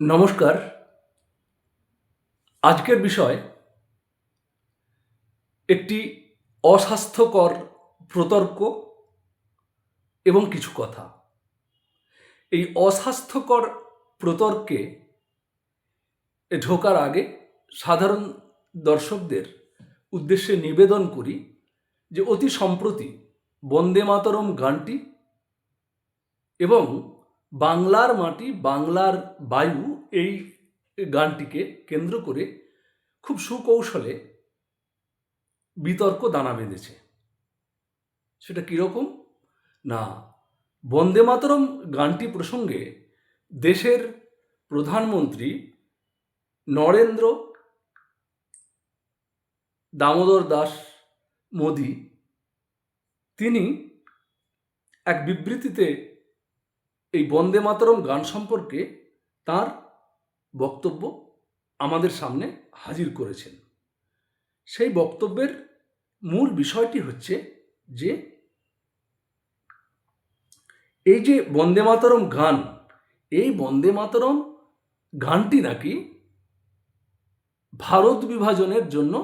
নমস্কার। আজকের বিষয় একটি অস্বাস্থ্যকর প্রতর্ক এবং কিছু কথা। এই অস্বাস্থ্যকর প্রতর্কে ঢোকার আগে সাধারণ দর্শকদের উদ্দেশ্যে নিবেদন করি যে অতি সম্প্রতি বন্দে মাতরম গানটি এবং বাংলার মাটি, বাংলার বায়ু এই গানটিকে কেন্দ্র করে খুব সুকৌশলে বিতর্ক দানা বেঁধেছে। সেটা কীরকম না, বন্দে মাতরম গানটি প্রসঙ্গে দেশের প্রধানমন্ত্রী নরেন্দ্র দামোদর দাস মোদি, তিনি এক বিবৃতিতে এই বন্দে মাতরম গান সম্পর্কে তার বক্তব্য আমাদের সামনে হাজির করেছেন। সেই বক্তব্যের মূল বিষয়টি হচ্ছে যে, এই যে বন্দে মাতরম গান, এই বন্দে মাতরম গানটি নাকি ভারত বিভাজনের জন্য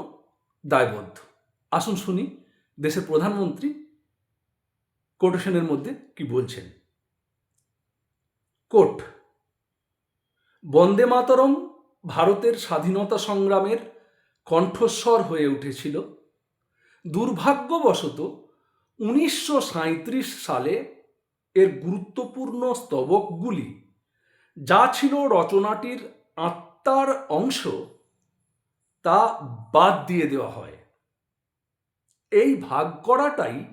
দায়বদ্ধ। আসুন শুনি দেশের প্রধানমন্ত্রী কোটেশনের মধ্যে কি বলছেন। কোট। বন্দে মাতরম ভারতের স্বাধীনতা সংগ্রামের কণ্ঠস্বর হয়ে উঠেছিল। দুর্ভাগ্যবশত উনিশশো সাঁইত্রিশ সালে এর গুরুত্বপূর্ণ স্তবকগুলি, যা ছিল রচনাটির আত্মার অংশ, তা বাদ দিয়ে দেওয়া হয়। এই ভাগ করাটাই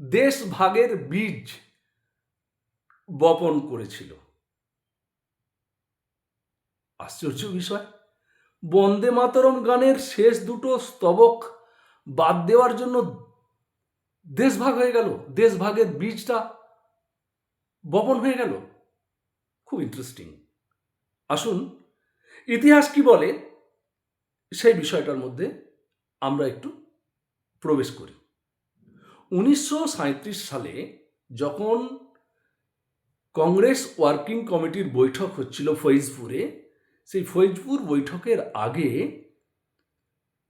দেশ ভাগের বীজ বপন করেছিল। আশ্চর্য বিষয়। বন্দে মাতরম গানের শেষ দুটো স্তবক বাদ দেওয়ার জন্য দেশভাগ হয়ে গেল। দেশভাগের বীজটা বপন হয়ে গেল। খুব ইন্টারেস্টিং আসুন, ইতিহাস কি বলে সেই বিষয়টার মধ্যে আমরা একটু প্রবেশ করি। উনিশশো সাঁইত্রিশ সালে যখন কংগ্রেস ওয়ার্কিং কমিটির বৈঠক হচ্ছিল ফৈজপুরে সেই ফৈজপুর বৈঠকের আগে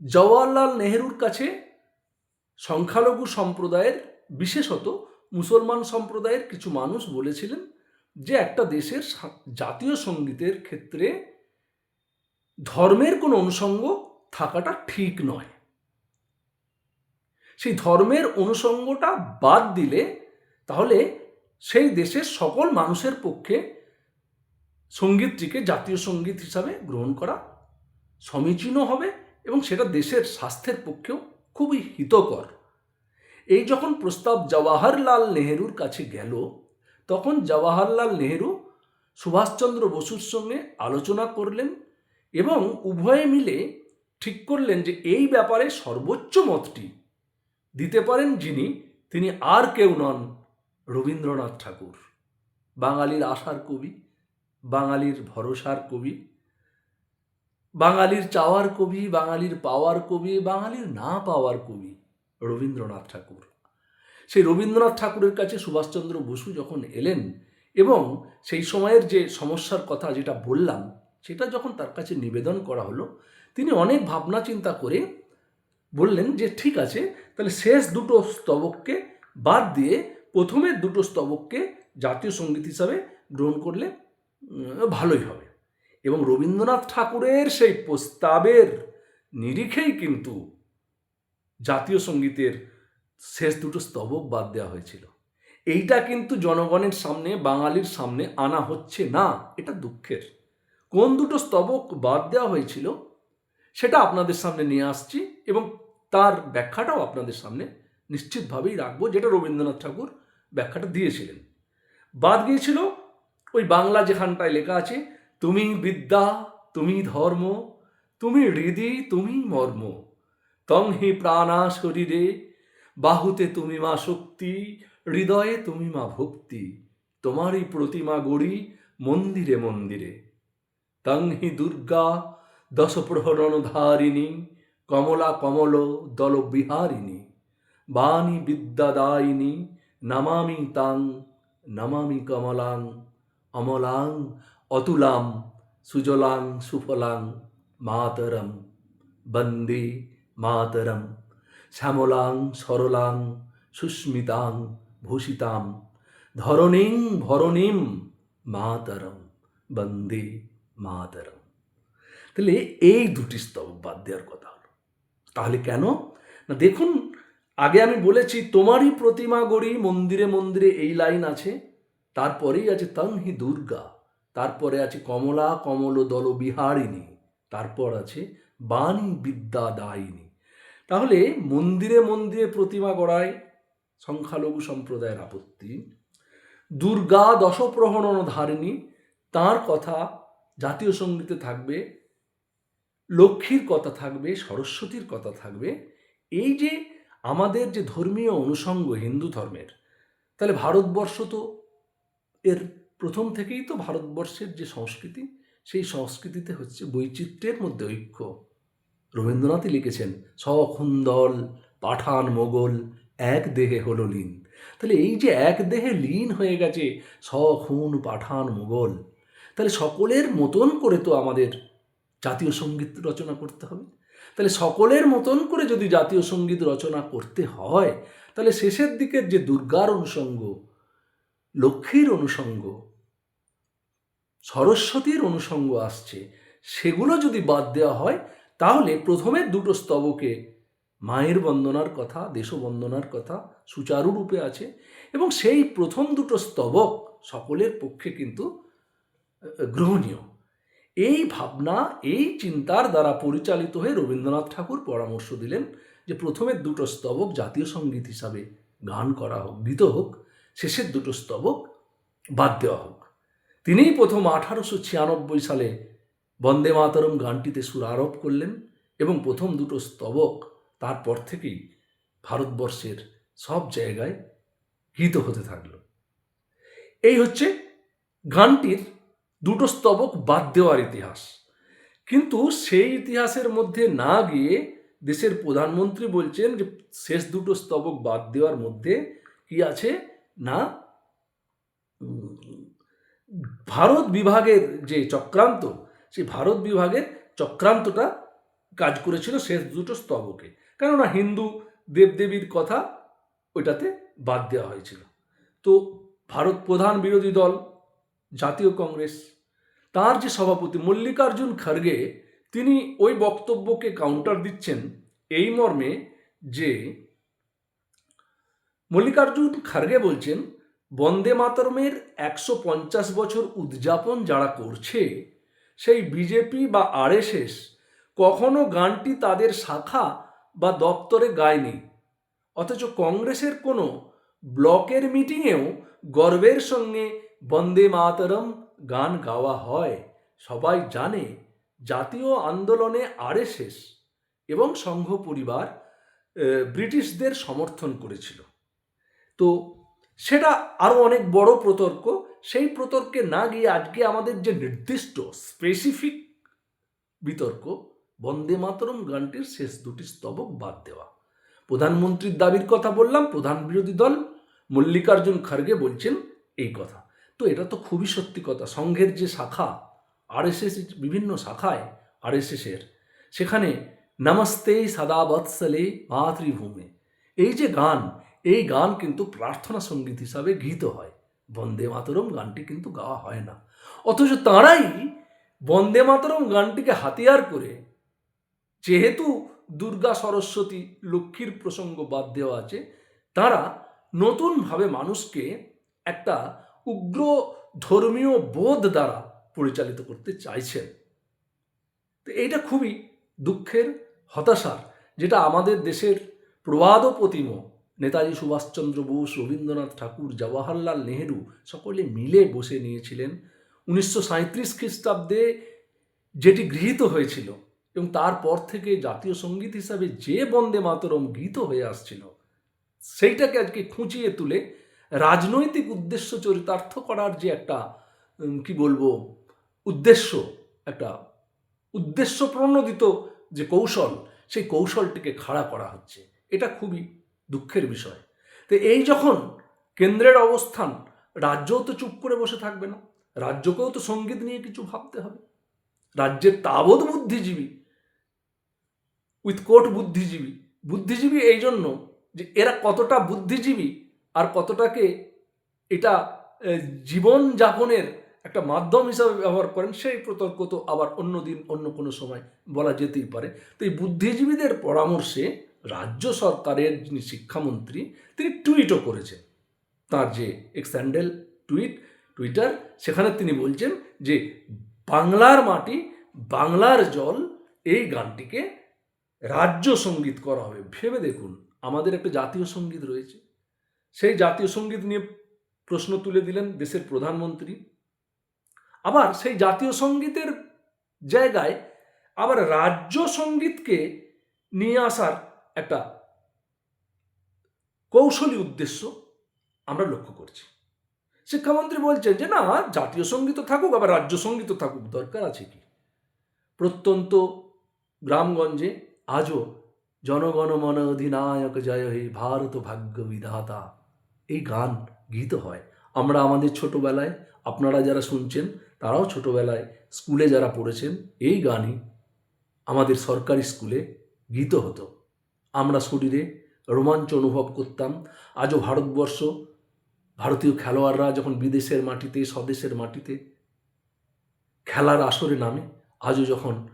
জওয়াহরলাল নেহেরুর কাছে সংখ্যালঘু সম্প্রদায়ের, বিশেষত মুসলমান সম্প্রদায়ের কিছু মানুষ বলেছিলেন যে একটা দেশের জাতীয় সঙ্গীতের ক্ষেত্রে ধর্মের কোনো অনুষঙ্গ থাকাটা ঠিক নয়। সেই ধর্মের অনুষঙ্গটা বাদ দিলে তাহলে সেই দেশের সকল মানুষের পক্ষে সঙ্গীতটিকে জাতীয় সংগীত হিসাবে গ্রহণ করা সমীচীনও হবে এবং সেটা দেশের স্বাস্থ্যের পক্ষেও খুবই হিতকর। এই যখন প্রস্তাব জওয়াহরলাল নেহেরুর কাছে গেল, তখন জওয়াহরলাল নেহেরু সুভাষচন্দ্র বসুর সঙ্গে আলোচনা করলেন এবং উভয়ে মিলে ঠিক করলেন যে এই ব্যাপারে সর্বোচ্চ মতটি দিতে পারেন যিনি, তিনি আর কেউ নন রবীন্দ্রনাথ ঠাকুর, বাঙালির আশার কবি। বাঙালির ভরসার কবি, বাঙালির চাওয়ার কবি, বাঙালির পাওয়ার কবি, বাঙালির না পাওয়ার কবি রবীন্দ্রনাথ ঠাকুর। সেই রবীন্দ্রনাথ ঠাকুরের কাছে সুভাষচন্দ্র বসু যখন এলেন এবং সেই সময়ের যে সমস্যার কথা যেটা বললাম, সেটা যখন তার কাছে নিবেদন করা হলো, তিনি অনেক ভাবনা চিন্তা করে বললেন যে, ঠিক আছে, তাহলে শেষ দুটো স্তবককে বাদ দিয়ে প্রথমের দুটো স্তবককে জাতীয় সংগীত হিসাবে গ্রহণ করলে ভালোই হবে। এবং রবীন্দ্রনাথ ঠাকুরের সেই প্রস্তাবের নিরিখেই কিন্তু জাতীয় সঙ্গীতের শেষ দুটো স্তবক বাদ দেওয়া হয়েছিল। এইটা কিন্তু জনগণের সামনে, বাঙালির সামনে আনা হচ্ছে না, এটা দুঃখের। কোন দুটো স্তবক বাদ দেওয়া হয়েছিল, সেটা আপনাদের সামনে নিয়ে আসছি এবং তার ব্যাখ্যাটাও আপনাদের সামনে নিশ্চিতভাবেই রাখব, যেটা রবীন্দ্রনাথ ঠাকুর ব্যাখ্যাটা দিয়েছিলেন। বাদ গিয়েছিল ওই বাংলা যেখানটায় লেখা আছে, তুমি বিদ্যা, তুমি ধর্ম, তুমি হৃদি, তুমি মর্ম, তং হি প্রাণা শরীরে, বাহুতে তুমি মা শক্তি, হৃদয়ে তুমি মা ভক্তি, তোমারই প্রতিমা গড়ি মন্দিরে মন্দিরে। তং হি দুর্গা দশপ্রহরণ ধারিণী, কমলা কমল দল বিহারিণী, বাণী বিদ্যাদায়িনী, নমামি তাং, নমামি কমলাং অমলাং, অতুলাম, সুজলাং, সুফলাং, মাতরম, বন্দে মাতরম, শ্যামলাং, সরলাং, সুস্মিতাং, ভূষিতাম, ধরণীং, ভরণীম, মাতরম, বন্দে মাতরম। তাহলে এই দুটি স্তবক বাদ দেওয়ার কথা হলো। তাহলে কেন? না দেখুন, আগে আমি বলেছি, তোমারই প্রতিমা গড়ি মন্দিরে মন্দিরে এই লাইন আছে। তারপরেই আছে তংহি দুর্গা, তারপরে আছে কমলা কমল দল বিহারিণী, তারপর আছে বাণী বিদ্যা দায়িনী তাহলে মন্দিরে মন্দিরে প্রতিমা গড়ায় সংখ্যালঘু সম্প্রদায়ের আপত্তি। দুর্গা দশপ্রহরণ ধারিণী, তার কথা জাতীয় সঙ্গীতে থাকবে, লক্ষ্মীর কথা থাকবে, সরস্বতীর কথা থাকবে। এই যে আমাদের যে ধর্মীয় অনুষঙ্গ হিন্দু ধর্মের, তাহলে ভারতবর্ষ তো এর প্রথম থেকেই তো ভারতবর্ষের যে সংস্কৃতি, সেই সংস্কৃতিতে হচ্ছে বৈচিত্র্যের মধ্যে ঐক্য। রবীন্দ্রনাথই লিখেছেন, সখুন্দল পাঠান মোগল, এক দেহে হলো লীন। তাহলে এই যে এক দেহে লীন হয়ে গেছে সখুন পাঠান মোগল, তাহলে সকলের মতন করে তো আমাদের জাতীয় সংগীত রচনা করতে হবে। তাহলে সকলের মতন করে যদি জাতীয় সংগীত রচনা করতে হয়, তাহলে শেষের দিকের যে দুর্গার অনুষঙ্গ লক্ষ্মীর অনুষঙ্গ সরস্বতীর অনুষঙ্গ আসছে, সেগুলো যদি বাদ দেওয়া হয়, তাহলে প্রথমের দুটো স্তবকে, মায়ের বন্দনার কথা, দেশবন্দনার কথা সুচারুরূপে আছে এবং সেই প্রথম দুটো স্তবক সকলের পক্ষে কিন্তু গ্রহণীয়। এই ভাবনা, এই চিন্তার দ্বারা পরিচালিত হয়ে রবীন্দ্রনাথ ঠাকুর পরামর্শ দিলেন যে প্রথমের দুটো স্তবক জাতীয় সংগীত হিসাবে গান করা হোক, গীত হোক শেষের দুটো স্তবক বাদ দেওয়া হোক। তিনিই প্রথম আঠারোশো ছিয়ানব্বই সালে বন্দে মাতরম গানটিতে সুর আরোপ করলেন এবং প্রথম দুটো স্তবক তারপর থেকেই ভারতবর্ষের সব জায়গায় গীত হতে থাকল। এই হচ্ছে গানটির দুটো স্তবক বাদ দেওয়ার ইতিহাস। কিন্তু সেই ইতিহাসের মধ্যে না গিয়ে দেশের প্রধানমন্ত্রী বলছেন যে শেষ দুটো স্তবক বাদ দেওয়ার মধ্যে কি আছে? না? ভারত বিভাগের যে চক্রান্ত, সেই ভারত বিভাগের চক্রান্তটা কাজ করেছিল শেষ দুটো স্তবকে। কেননা হিন্দু দেবদেবীর কথা ওইটাতে বাদ দেওয়া হয়েছিল। তো ভারত প্রধান বিরোধী দল, জাতীয় কংগ্রেস, তার যে সভাপতি মল্লিকার্জুন খার্গে, তিনি ওই বক্তব্যকে কাউন্টার দিচ্ছেন এই মর্মে যে মল্লিকার্জুন খার্গে বলছেন, বন্দে মাতরমের একশো পঞ্চাশ বছর উদযাপন যারা করছে, সেই বিজেপি বা আরএসএস কখনো গানটি তাদের শাখা বা দপ্তরে গায়নি। অথচ কংগ্রেসের কোনো ব্লকের মিটিংয়েও গর্বের সঙ্গে বন্দে মাতরম গান গাওয়া হয়। সবাই জানে, জাতীয় আন্দোলনে আরএসএস এবং সংঘ পরিবার ব্রিটিশদের সমর্থন করেছিল। তো সেটা আরও অনেক বড় প্রতর্ক। সেই প্রতর্কে না গিয়ে আজকে আমাদের যে নির্দিষ্ট স্পেসিফিক বিতর্ক, বন্দে মাতরম গানটির শেষ দুটি স্তবক বাদ দেওয়া। প্রধানমন্ত্রীর দাবির কথা বললাম, প্রধান বিরোধী দল মল্লিকার্জুন খার্গে বলছেন এই কথা। তো এটা তো খুবই সত্যি কথা। সংঘের যে শাখা, আরএসএস বিভিন্ন শাখায় আরএসএসের সেখানে নমস্তে সদা বৎসলে মাতৃভূমে। এই যে গান এই গান কিন্তু প্রার্থনা সংগীত হিসাবে গৃহীত হয়। বন্দে মাতরম গানটি কিন্তু গাওয়া হয় না। অথচ তাঁরাই বন্দে মাতরম গানটিকে হাতিয়ার করে যেহেতু দুর্গা সরস্বতী লক্ষ্মীর প্রসঙ্গ বাদ দেওয়া আছে, তারা নতুনভাবে মানুষকে একটা উগ্র ধর্মীয় বোধ দ্বারা পরিচালিত করতে চাইছেন। তো এইটা খুবই দুঃখের হতাশার, যেটা আমাদের দেশের প্রবাদ প্রতিম নেতাজি সুভাষচন্দ্র বোস, রবীন্দ্রনাথ ঠাকুর, জওয়াহরলাল নেহেরু সকলে মিলে বসে নিয়েছিলেন উনিশশো সাঁত্রিশ খ্রিস্টাব্দে যেটি গৃহীত হয়েছিল এবং তারপর থেকে জাতীয় সংগীত হিসাবে যে বন্দে মাতরম গীত হয়ে আসছিল, সেইটাকে আজকে খুঁচিয়ে তুলে রাজনৈতিক উদ্দেশ্য চরিতার্থ করার যে একটা কি বলব, উদ্দেশ্য, একটা উদ্দেশ্য প্রণোদিত যে কৌশল, সেই কৌশলটিকে খাড়া করা হচ্ছে। এটা খুবই দুঃখের বিষয়। তো এই যখন কেন্দ্রের অবস্থান, রাজ্যও তো চুপ করে বসে থাকবে না, রাজ্যকেও তো সংগীত নিয়ে কিছু ভাবতে হবে। রাজ্যের তাবৎ বুদ্ধিজীবী, উইথ কোট বুদ্ধিজীবী বুদ্ধিজীবী এই জন্য যে এরা কতটা বুদ্ধিজীবী আর কতটাকে এটা জীবন যাপনের একটা মাধ্যম হিসাবে ব্যবহার করেন, সেই প্রতর্ক তো আবার অন্য দিন অন্য কোনো সময় বলা যেতেই পারে। তো এই বুদ্ধিজীবীদের পরামর্শে রাজ্য সরকারের যিনি শিক্ষামন্ত্রী, তিনি টুইটও করেছেন। তার যে এক্স হ্যান্ডেল টুইট, টুইটার, সেখানে তিনি বলছেন যে, বাংলার মাটি, বাংলার জল, এই গানটিকে রাজ্য সংগীত করা হবে। ভেবে দেখুন, আমাদের একটা জাতীয় সংগীত রয়েছে। সেই জাতীয় সংগীত নিয়ে প্রশ্ন তুলে দিলেন দেশের প্রধানমন্ত্রী। আবার সেই জাতীয় সঙ্গীতের জায়গায় আবার রাজ্য সঙ্গীতকে নিয়ে আসার একটা কৌশলী উদ্দেশ্য আমরা লক্ষ্য করছি। শিক্ষামন্ত্রী বলছেন যে, না, জাতীয় সংগীত থাকুক, আবার রাজ্য সংগীত থাকুক, দরকার আছে কি? প্রত্যন্ত গ্রামগঞ্জে আজও জনগণ মন অধিনায়ক জয় হে ভারত ভাগ্য বিধাতা। এই গান গীত হয়। আমরা আমাদের ছোটবেলায়, আপনারা যারা শুনছেন, তারাও ছোটবেলায় স্কুলে যারা পড়েছেন, এই গানই আমাদের সরকারি স্কুলে গীত হতো। আমরা শরীরে রোমাঞ্চ অনুভব করতাম। আজও ভারতবর্ষ, ভারতীয় খেলোয়াড়রা যখন বিদেশের মাটিতে, স্বদেশের মাটিতে খেলার আসরে নামে, আজও যখন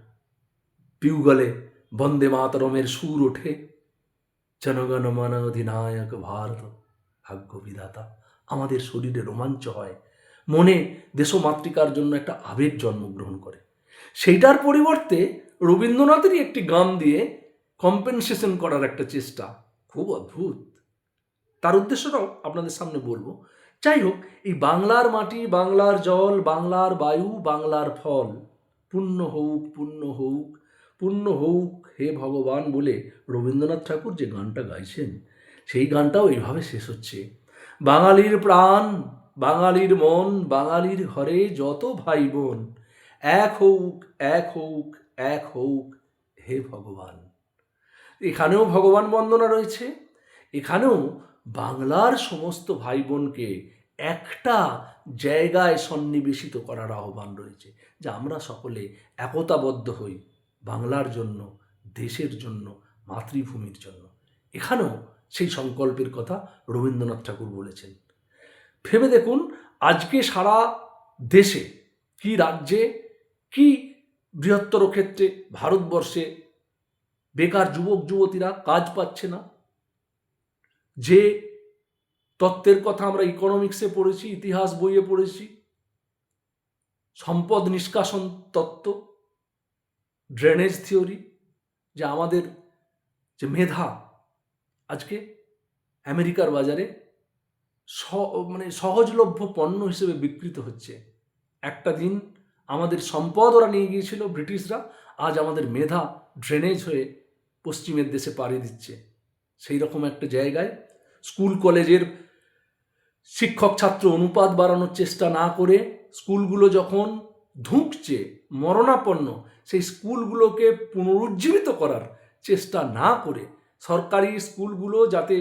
পিউগলে বন্দে মাতরমের সুর ওঠে জনগণ মন অধিনায়ক ভারত, ভাগ্য বিধাতা। আমাদের শরীরে রোমাঞ্চ হয়। মনে দেশমাতৃকার জন্য একটা আবেগ জন্মগ্রহণ করে। সেইটার পরিবর্তে রবীন্দ্রনাথেরই একটি গান দিয়ে কম্পেনসেশন করার একটা চেষ্টা। খুব অদ্ভুত। তার উদ্দেশ্যটাও আপনাদের সামনে বলব। যাই হোক, এই বাংলার মাটি, বাংলার জল, বাংলার বায়ু, বাংলার ফল, পুণ্য হোক পুণ্য হোক পুণ্য হোক, হে ভগবান বলে রবীন্দ্রনাথ ঠাকুর যে গানটা গাইছেন, সেই গানটাও এইভাবে শেষ হচ্ছে। বাঙালির প্রাণ, বাঙালির মন, বাঙালির ঘরে যত ভাই বোন, এক হোক এক হোক এক হোক, হে ভগবান। এখানেও ভগবান বন্দনা রয়েছে, এখানেও বাংলার সমস্ত ভাই বোনকে একটা জায়গায় সন্নিবেশিত করার আহ্বান রয়েছে যে আমরা সকলে একতাবদ্ধ হই বাংলার জন্য, দেশের জন্য, মাতৃভূমির জন্য। এখানেও সেই সংকল্পের কথা রবীন্দ্রনাথ ঠাকুর বলেছেন। ভেবে দেখুন, আজকে সারা দেশে কি রাজ্যে কি বৃহত্তর ক্ষেত্রে, ভারতবর্ষে বেকার যুবক যুবতীরা কাজ পাচ্ছে না। যে তত্ত্বের কথা আমরা ইকোনমিক্সে পড়েছি, ইতিহাস বইয়ে পড়েছি, সম্পদ নিষ্কাশন তত্ত্ব ড্রেনেজ থিওরি যে আমাদের যে মেধা, আজকে আমেরিকার বাজারে মানে সহজলভ্য পণ্য হিসেবে বিকৃত হচ্ছে। একটা দিন আমাদের সম্পদ ওরা নিয়ে গিয়েছিল, ব্রিটিশরা, আজ আমাদের মেধা ড্রেনেজ হয়ে পশ্চিমের দেশে পাড়ি দিচ্ছে। সেই রকম একটা জায়গায় স্কুল, কলেজের শিক্ষক, ছাত্র অনুপাত বাড়ানোর চেষ্টা না করে স্কুলগুলো যখন ধুঁকছে, মরণাপন্ন, সেই স্কুলগুলোকে পুনরুজ্জীবিত করার চেষ্টা না করে সরকারি স্কুলগুলো যাতে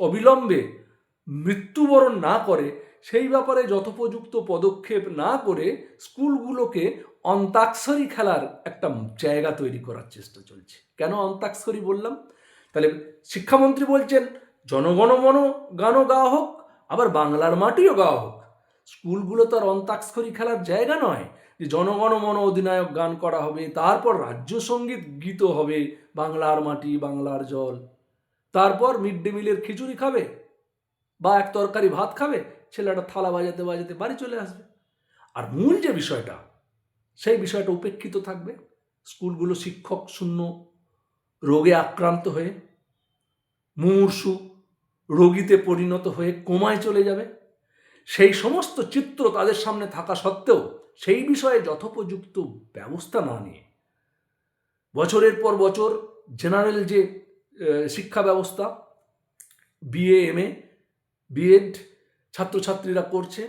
অবিলম্বে মৃত্যুবরণ না করে সেই ব্যাপারে যথোপযুক্ত পদক্ষেপ না করে স্কুলগুলোকে অন্তাক্ষরী খেলার একটা জায়গা তৈরি করার চেষ্টা চলছে। কেন অন্তাক্ষরী বললাম? তাহলে শিক্ষামন্ত্রী বলছেন জনগণমন গানও গাওয়া হোক, আবার বাংলার মাটিও গাওয়া হোক। স্কুলগুলো তো আর অন্তাক্ষরী খেলার জায়গা নয় যে জনগণমন অধিনায়ক গান করা হবে, তারপর রাজ্য সংগীত গীত হবে, বাংলার মাটি, বাংলার জল। তারপর মিড ডে মিলের খিচুড়ি খাবে, বা এক তরকারি ভাত খাবে ছেলেটা থালা বাজাতে বাজাতে বাড়ি চলে আসবে। আর মূল যে বিষয়টা, সেই বিষয়টা উপেক্ষিত থাকবে। স্কুলগুলো শিক্ষক শূন্য, রোগে আক্রান্ত হয়ে মুমূর্ষু রোগীতে পরিণত হয়ে কোমায় চলে যাবে। সেই সমস্ত চিত্র তাদের সামনে থাকা সত্ত্বেও সেই বিষয়ে যথোপযুক্ত ব্যবস্থা না নিয়ে বছরের পর বছর জেনারেল যে শিক্ষা ব্যবস্থা, বিএ, এম, এ, বিএড ছাত্রছাত্রীরা করছে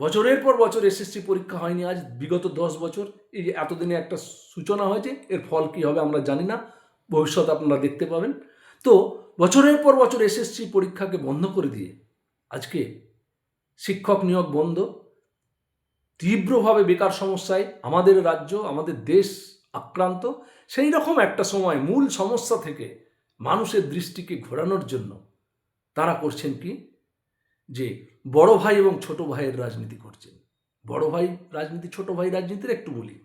বছরের পর বছর এসএসসি পরীক্ষা হয়নি আজ, বিগত দশ বছর। এই যে এতদিনে একটা সূচনা হয়েছে, এর ফল কী হবে আমরা জানি না। ভবিষ্যৎ আপনারা দেখতে পাবেন। তো বছরের পর বছর এসএসসি পরীক্ষাকে বন্ধ করে দিয়ে আজকে শিক্ষক নিয়োগ বন্ধ। তীব্রভাবে বেকার সমস্যায় আমাদের রাজ্য, আমাদের দেশ আক্রান্ত। সেই রকম একটা সময় মূল সমস্যা থেকে মানুষের দৃষ্টিকে ঘোরানোর জন্য তারা করছেন কি? যে বড় ভাই এবং ছোট ভাইয়ের রাজনীতি করছেন। বড় ভাই রাজনীতি, ছোট ভাই রাজনীতির একটু বলি।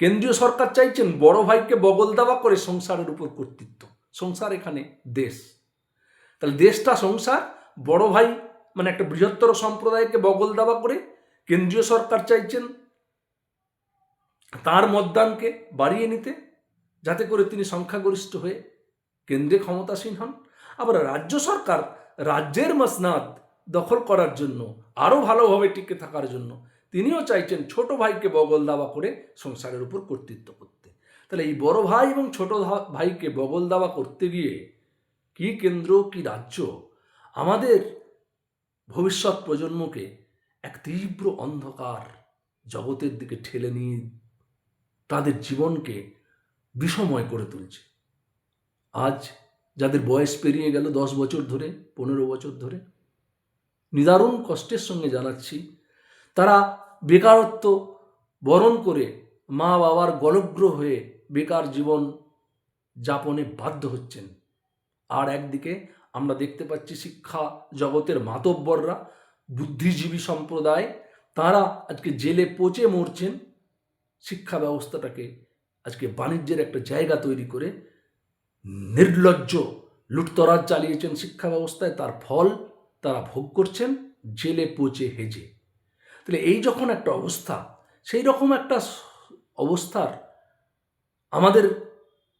কেন্দ্রীয় সরকার চাইছেন বড় ভাইকে বগল দাবা করে সংসারের উপর কর্তৃত্ব। সংসার এখানে দেশ। তাহলে দেশটা সংসার, বড় ভাই মানে একটা বৃহত্তর সম্প্রদায়কে বগল দাবা করে কেন্দ্রীয় সরকার চাইছেন তার মতদানকে বাড়িয়ে নিতে, যাতে করে তিনি সংখ্যাগরিষ্ঠ হয়ে কেন্দ্রে ক্ষমতাসীন হন। আবার রাজ্য সরকার, রাজ্যের মসনাদ দখল করার জন্য, আরও ভালোভাবে টিকে থাকার জন্য তিনিও চাইছেন ছোট ভাইকে বগল দাবা করে সংসারের উপর কর্তৃত্ব করতে। তাহলে এই বড় ভাই এবং ছোট ভাইকে বগল দাবা করতে গিয়ে কি কেন্দ্র, কি রাজ্য? আমাদের ভবিষ্যৎ প্রজন্মকে এক তীব্র অন্ধকার জগতের দিকে ঠেলে নিয়ে তাদের জীবনকে বিষময় করে তুলছে। আজ যাদের বয়স পেরিয়ে গেল দশ বছর ধরে, পনেরো বছর ধরে নিদারুণ কষ্টের সঙ্গে জানাচ্ছি। তারা বেকারত্ব বরণ করে মা বাবার গলগ্র হয়ে বেকার জীবন যাপনে বাধ্য হচ্ছেন। আর একদিকে আমরা দেখতে পাচ্ছি শিক্ষা জগতের মাতব্বররা, বুদ্ধিজীবী সম্প্রদায়, তারা আজকে জেলে পচে মরছেন। শিক্ষা ব্যবস্থাটাকে আজকে বাণিজ্যের একটা জায়গা তৈরি করে নির্লজ্জ লুটতরাজ চালিয়েছেন শিক্ষা ব্যবস্থায়। তার ফল তারা ভোগ করছেন, জেলে পচে হেজে। তাহলে এই যখন একটা অবস্থা, সেই রকম একটা অবস্থার আমাদের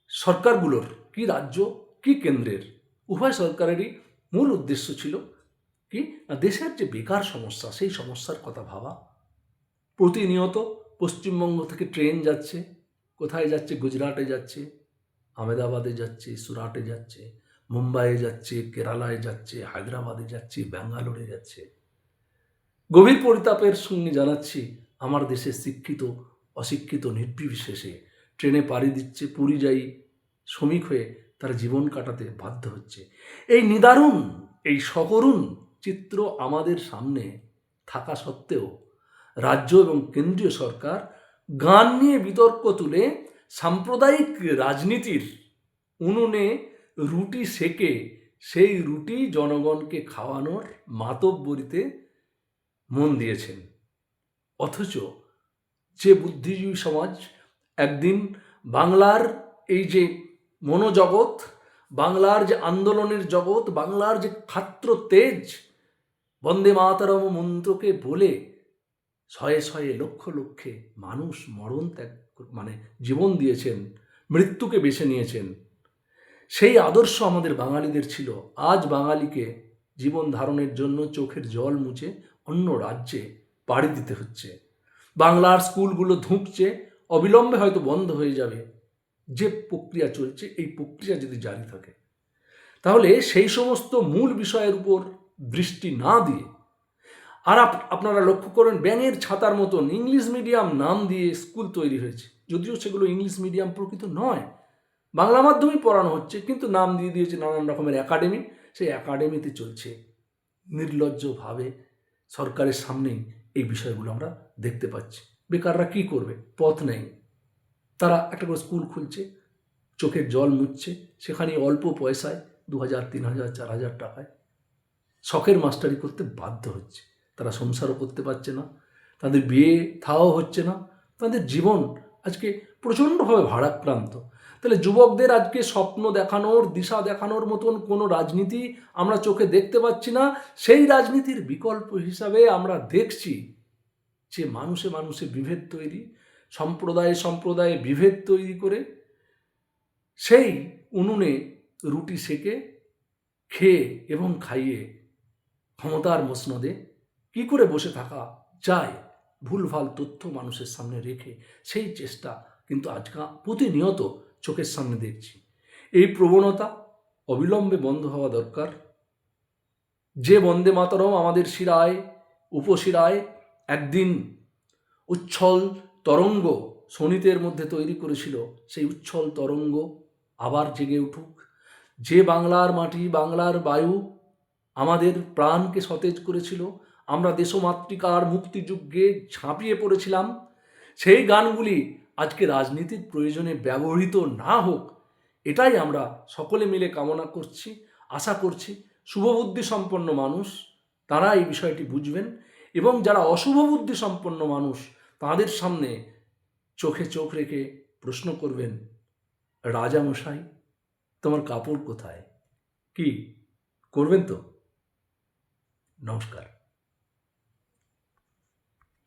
সরকারগুলোর, কি রাজ্য, কি কেন্দ্রের, উভয় সরকারেরই মূল উদ্দেশ্য ছিল কি দেশের যে বেকার সমস্যা, সেই সমস্যার কথা ভাবা। প্রতিনিয়ত পশ্চিমবঙ্গ থেকে ট্রেন যাচ্ছে, কোথায় যাচ্ছে? গুজরাটে যাচ্ছে, আহমেদাবাদে যাচ্ছে, সুরাটে যাচ্ছে। মুম্বাইয়ে যাচ্ছে, কেরালায় যাচ্ছে, হায়দ্রাবাদে যাচ্ছে, ব্যাঙ্গালোরে যাচ্ছে। গভীর পরিতাপের সঙ্গে জানাচ্ছি, আমার দেশের শিক্ষিত, অশিক্ষিত, নির্বিশেষে ট্রেনে পাড়ি দিচ্ছে পরিযায়ী শ্রমিক হয়ে তার জীবন কাটাতে বাধ্য হচ্ছে। এই নিদারুণ, এই সকরুণ চিত্র আমাদের সামনে থাকা সত্ত্বেও রাজ্য এবং কেন্দ্রীয় সরকার গান নিয়ে বিতর্ক তুলে সাম্প্রদায়িক রাজনীতির উনুনে রুটি সেকে, সেই রুটি জনগণকে খাওয়ানোর মাতব্বরিতে মন দিয়েছেন। অথচ যে বুদ্ধিজীবী সমাজ একদিন বাংলার এই যে মনোজগৎ, বাংলার যে আন্দোলনের জগৎ, বাংলার যে খাত্র তেজ, বন্দে মাতারম মন্ত্রকে বলে শয়ে শয়ে লক্ষ লক্ষে মানুষ মরণ ত্যাগ মানে জীবন দিয়েছেন, মৃত্যুকে বেছে নিয়েছেন। সেই আদর্শ আমাদের বাঙালিদের ছিল। আজ বাঙালিকে জীবন ধারণের জন্য চোখের জল মুছে অন্য রাজ্যে পাড়ি দিতে হচ্ছে। বাংলার স্কুলগুলো ধুঁকছে, অবিলম্বে হয়তো বন্ধ হয়ে যাবে। যে প্রক্রিয়া চলছে, এই প্রক্রিয়া যদি জারি থাকে। তাহলে সেই সমস্ত মূল বিষয়ের উপর দৃষ্টি না দিয়ে আর আপ- আপনারা লক্ষ্য করেন ব্যাঙের ছাতার মতন ইংলিশ মিডিয়াম নাম দিয়ে স্কুল তৈরি হয়েছে। যদিও সেগুলো ইংলিশ মিডিয়াম প্রকৃত নয় বাংলা মাধ্যমেই পড়ানো হচ্ছে, কিন্তু নাম দিয়ে দিয়েছে নানান রকমের একাডেমি সেই একাডেমিতে চলছে। নির্লজ্জভাবে সরকারের সামনেই এই বিষয়গুলো আমরা দেখতে পাচ্ছি। বেকাররা কি করবে? পথ নেই। তারা একটা করে স্কুল খুলছে, চোখের জল মুছছে সেখানে অল্প পয়সায় দু হাজার, তিন হাজার, চার হাজার টাকায় শখের মাস্টারি করতে বাধ্য হচ্ছে। তারা সংসারও করতে পারছে না, তাদের বিয়ে থাও হচ্ছে না, তাদের জীবন আজকে প্রচণ্ডভাবে ভারাক্রান্ত। তাহলে যুবকদের আজকে স্বপ্ন দেখানোর, দিশা দেখানোর মতন কোনো রাজনীতি আমরা চোখে দেখতে পাচ্ছি না। সেই রাজনীতির বিকল্প হিসাবে আমরা দেখছি যে মানুষে মানুষে বিভেদ তৈরি, সম্প্রদায়ে সম্প্রদায়ে বিভেদ তৈরি করে সেই উনুনে রুটি সেকে, খেয়ে এবং খাইয়ে ক্ষমতার মসনদে কি করে বসে থাকা যায় ভুলভাল তথ্য মানুষের সামনে রেখে সেই চেষ্টা কিন্তু আজকাল প্রতিনিয়ত চোখের সামনে দেখছি। এই প্রবণতা অবিলম্বে বন্ধ হওয়া দরকার। যে বন্দে মাতরম আমাদের শিরায়, উপশিরায় একদিন উচ্ছল তরঙ্গ শনিতের মধ্যে তৈরি করেছিল, সেই উচ্ছল তরঙ্গ আবার জেগে উঠুক। যে বাংলার মাটি, বাংলার বায়ু আমাদের প্রাণকে সতেজ করেছিল, আমরা দেশমাতৃকার মুক্তিযুদ্ধে ঝাঁপিয়ে পড়েছিলাম, সেই গানগুলি আজকে রাজনীতির প্রয়োজনে ব্যবহৃত না হোক, এটাই আমরা সকলে মিলে কামনা করছি, আশা করছি শুভবুদ্ধি সম্পন্ন মানুষ তারা এই বিষয়টি বুঝবেন এবং যারা অশুভ বুদ্ধি সম্পন্ন মানুষ তাদের সামনে চোখে চোখ রেখে প্রশ্ন করবেন রাজা মশাই তোমার কাপড় কোথায়? কি, করবেন তো? নমস্কার।